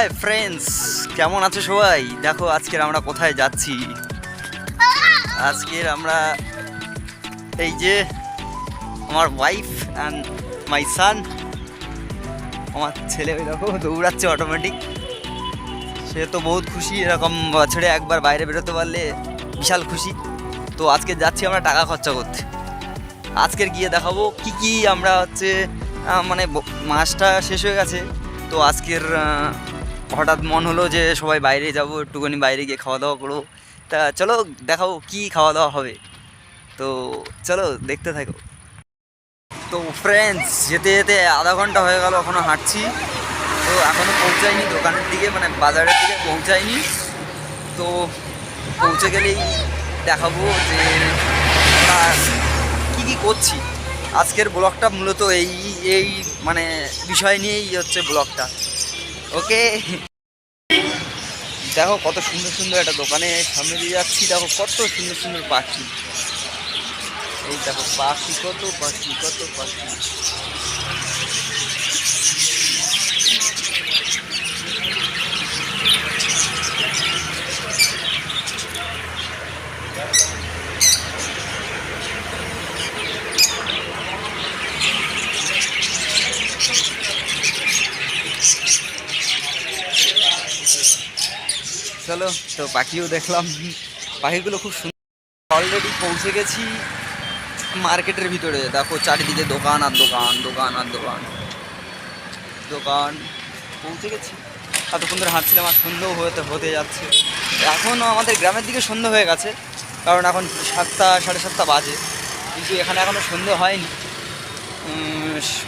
Hi friends কেমন আছো সবাই? দেখো, আজকের আমরা কোথায় যাচ্ছি? আজকের আমরা এই যে আমার ওয়াইফ অ্যান্ড মাই সান আমার ছেলে, ওই দেখো, দৌড়াচ্ছে অটোমেটিক সে তো বহুত খুশি, এরকম বছরে একবার বাইরে বেরোতে পারলে বিশাল খুশি। তো আজকে যাচ্ছি আমরা টাকা খরচা করতে। আজকের গিয়ে দেখাবো কি কি আমরা হচ্ছে মানে মাসটা শেষ হয়ে গেছে। তো আজকের হঠাৎ মন হলো যে সবাই বাইরে যাব, একটুখানি বাইরে গিয়ে খাওয়া দাওয়া করব। তা চলো দেখাবো কি খাওয়া দাওয়া হবে। তো চলো দেখতে থাকো। তো ফ্রেন্ডস যেতে যেতে আধা ঘণ্টা হয়ে গেল এখনও হাঁটছি। তো এখনও পৌঁছায়নি দোকানের দিকে মানে বাজারের দিকে পৌঁছায়নি তো পৌঁছে গেলেই দেখাবো যে কী কী করছি। আজকের ব্লগটা মূলত এই এই মানে বিষয় নিয়েই হচ্ছে ব্লগটা। ওকে। দেখো কত সুন্দর সুন্দর একটা দোকানে সামনে দিয়ে যাচ্ছি, দেখো কত সুন্দর সুন্দর পাখি। এই দেখো পাখি কত পাখি কত, পাখি। চলো, তো পাখিও দেখলাম। পাখিগুলো খুব সুন্দর। অলরেডি পৌঁছে গেছি মার্কেটের ভিতরে। দেখো, চারিদিকে দোকান আর দোকান দোকান আর দোকান। দোকান, পৌঁছে গেছি। এতক্ষণ ধরে হাঁটছিলাম, আর সন্ধ্যেও হতে হতে যাচ্ছে। এখনও আমাদের গ্রামের দিকে সন্ধ্যে হয়ে গেছে, কারণ এখন সাতটা, সাড়ে সাতটা বাজে। কিন্তু এখানে এখনও সন্ধে হয়নি।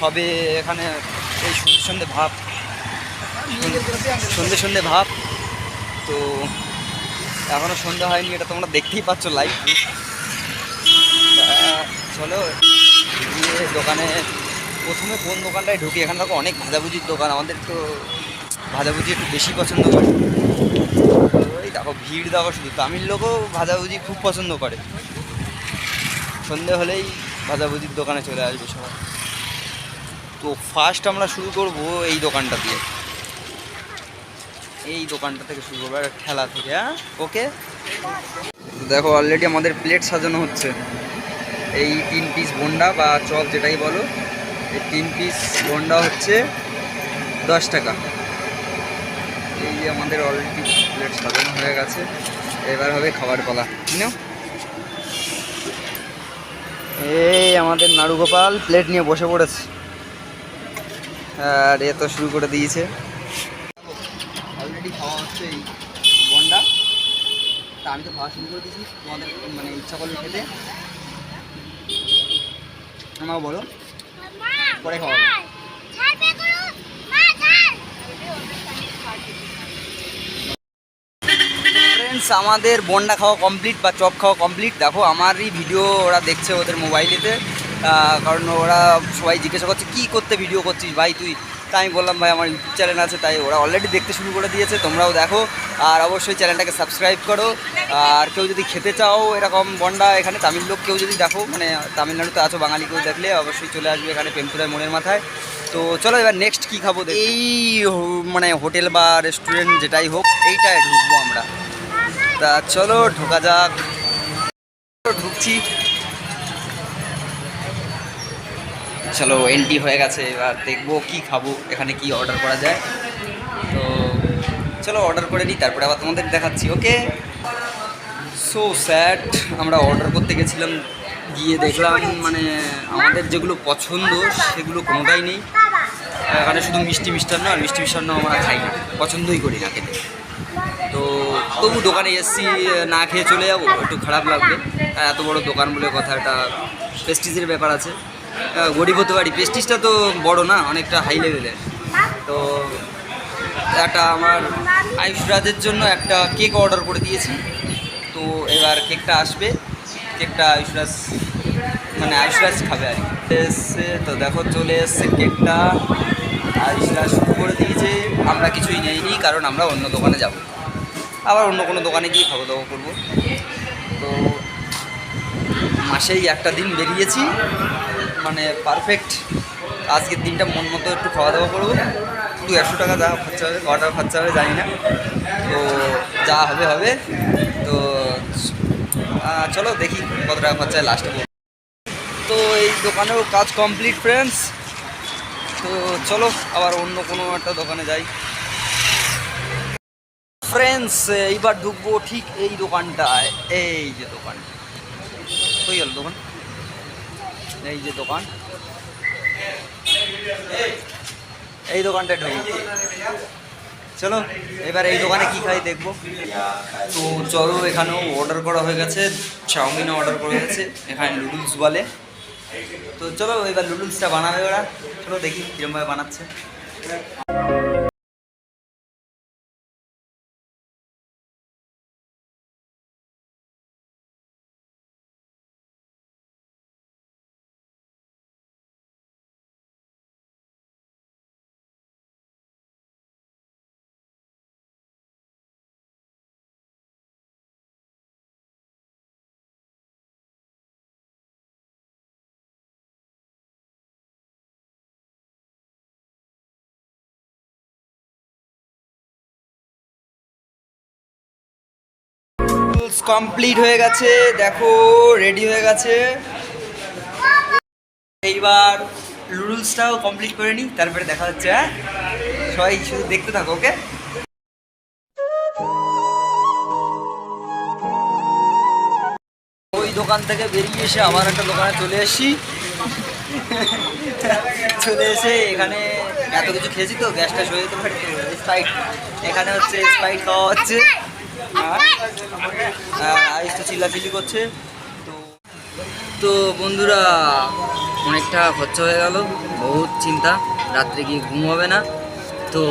সবে এখানে এই সন্ধে সন্ধে ভাব। সন্ধে সন্ধে ভাব। তো এখনও সন্ধ্যা হয়নি, এটা তোমরা দেখতেই পাচ্ছ লাইভ চলো, গিয়ে দোকানে, প্রথমে কোন দোকানটায় ঢুকি? এখানে দেখো অনেক ভাজাভুজির দোকান, আমাদের তো ভাজাভুজি একটু বেশি পছন্দ করে। ওই দেখো, ভিড় দেখো শুধু, তামিল লোকও ভাজাভুজি খুব পছন্দ করে। সন্ধে হলেই ভাজাভুজির দোকানে চলে আসবে সবাই। তো ফার্স্ট আমরা শুরু করব এই দোকানটা দিয়ে। এই দোকানটা থেকে শুরু করব, একটা থেকে হ্যাঁ? ওকে? দেখো অলরেডি আমাদের প্লেট সাজানো হচ্ছে। এই তিন পিস বন্ডা বা চপ যেটাই বলো, এই তিন পিস বন্ডা হচ্ছে দশ টাকা। এই আমাদের অলরেডি প্লেট সাজানো হয়ে গেছে। এবার হবে খাবার পালা। নাও। এই আমাদের নাড়ু গোপাল প্লেট নিয়ে বসে পড়েছে। আর এ তো শুরু করে দিয়েছে। খাওয়া হচ্ছে এই বন্ডা। তা আমি তো খাওয়া শুরু করে দিয়েছি, তোমাদের মানে ইচ্ছা করলে খেতে। আমাকে বলো, পরে খাওয়া ফ্রেন্ডস আমাদের বন্ডা খাওয়া কমপ্লিট বা চপ খাওয়া কমপ্লিট দেখো, আমারই ভিডিও ওরা দেখছে ওদের মোবাইলেতে কারণ ওরা সবাই জিজ্ঞাসা করছে, কী করতে ভিডিও করছিস ভাই তুই? তাই আমি বললাম ভাই আমার ইউটিউব চ্যানেল আছে। তাই ওরা অলরেডি দেখতে শুরু করে দিয়েছে তোমরাও দেখো। আর অবশ্যই চ্যানেলটাকে সাবস্ক্রাইব করো। আর কেউ যদি খেতে চাও এরকম বন্ডা এখানে তামিল লোক কেউ যদি দেখো মানে তামিলনাড়ুতে আছো বাঙালি কেউ দেখলে অবশ্যই চলে আসবে এখানে পেমপুরায় মোড়ের মাথায়। তো চলো এবার নেক্সট কী খাব এই মানে হোটেল বা রেস্টুরেন্ট যেটাই হোক এইটায় ঢুকবো আমরা। তা চলো ঢোকা যাক। ঢুকছি। চলো এন্ট্রি হয়ে গেছে, এবার দেখব কি খাব, এখানে কি অর্ডার করা যায়। তো চলো অর্ডার করে নিই, তারপরে আবার তোমাদের দেখাচ্ছি ওকে সো স্যাড আমরা অর্ডার করতে গেছিলাম, গিয়ে দেখলাম মানে আমাদের যেগুলো পছন্দ, সেগুলো কোনোটাই নেই। এখানে শুধু মিষ্টি মিষ্টান্ন, আর মিষ্টি মিষ্টান্ন আমরা খাই না, পছন্দই করি না খেতে। তো তবু দোকানে এসছি, না খেয়ে চলে যাব, একটু খারাপ লাগবে। এত বড় দোকান বলে কথা একটা প্রেস্টিজের ব্যাপার আছে। গরিব হতে পারি। প্রেস্টিজটা তো বড় না, অনেকটা হাই লেভেলের তো একটা আমার আয়ুষ রাজের জন্য একটা কেক অর্ডার করে দিয়েছি। তো এবার কেকটা আসবে। কেকটা আয়ুষরাজ মানে আয়ুষরাজ খাবে আর কি। এসছে, তো দেখো চলে এসছে কেকটা আয়ুষরাজ শুরু করে দিয়েছে। আমরা কিছুই নেইনি, কারণ আমরা অন্য দোকানে যাব। আবার অন্য কোনো দোকানে গিয়ে খাওয়া দাওয়া করব। তো মাসেই একটা দিন বেরিয়েছি। মানে পারফেক্ট আজকের দিনটা মন মতো একটু খাওয়া দাওয়া করব। দু একশো টাকা যা খরচা হবে কটা খরচা হবে, জানি না। তো যা হবে হবে। তো চলো দেখি কত টাকা খরচা হয় লাস্টে তো এই দোকানেও কাজ কমপ্লিট ফ্রেন্ডস তো চলো, আবার অন্য কোনো একটা দোকানে যাই। ফ্রেন্ডস এইবার ঢুকবো ঠিক এই দোকানটায়। এই যে দোকান। কই গেল দোকান। এই যে দোকান। এই দোকানটা ঢুকি। চলো, এবার এই দোকানে কি খাই দেখব। তো চলো, এখানেও অর্ডার করা হয়ে গেছে। চাউমিনও অর্ডার করা হয়েছে এখানে নুডলস বলে। তো চলো, এবার নুডলসটা বানাবে ওরা। চলো দেখি কীরমভাবে বানাচ্ছে। নুডলস কমপ্লিট হয়ে গেছে। দেখো রেডি হয়ে গেছে। এইবার নুডলসটাও কমপ্লিট করে নিই, তারপরে দেখা হচ্ছে হ্যাঁ? সবাই শুধু দেখতে থাকো ওকে ওই দোকান থেকে বেরিয়ে এসে আবার একটা দোকানে চলে এসেছি। চলে এসে এখানে এত কিছু খেয়েছি তো গ্যাসটা সয়ে যেতে পারি স্প্রাইট এখানে হচ্ছে স্প্রাইট খাওয়া হচ্ছে। আইস তো চিল্লাচিল্লি করছে। তো তো বন্ধুরা, অনেকটা খরচা হয়ে গেল। বহুত চিন্তা, রাত্রে গিয়ে ঘুম হবে না। তো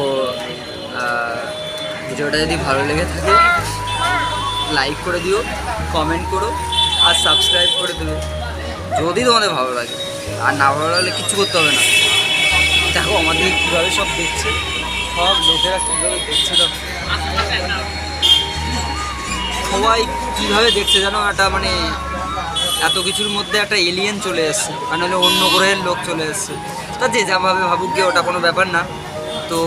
ভিডিওটা যদি ভালো লেগে থাকে লাইক করে দিও কমেন্ট করো, আর সাবস্ক্রাইব করে দিও। যদি তোমাদের ভালো লাগে, আর না ভালো লাগলে কিচ্ছু করতে হবে না। দেখো, আমাদের কীভাবে সব দেখছে, সব লোকেরা কীভাবে দেখছে তো। সবাই কীভাবে দেখছে যেন একটা মানে এত কিছুর মধ্যে একটা এলিয়েন চলে এসছে। আর নাহলে অন্য গ্রহের লোক চলে এসছে। তা যে যাভাবে ভাবুক গিয়ে ওটা কোনো ব্যাপার না। তো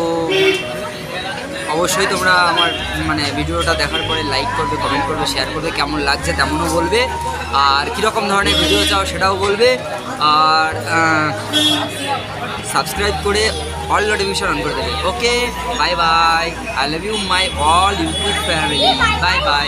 অবশ্যই তোমরা আমার মানে ভিডিওটা দেখার পরে লাইক করবে কমেন্ট করবে শেয়ার করবে, কেমন লাগছে তেমনও বলবে। আর কীরকম ধরনের ভিডিও চাও সেটাও বলবে। আর সাবস্ক্রাইব করে অল নোটিফিকেশন অন করে দেবে okay bye bye I love you my all YouTube family bye bye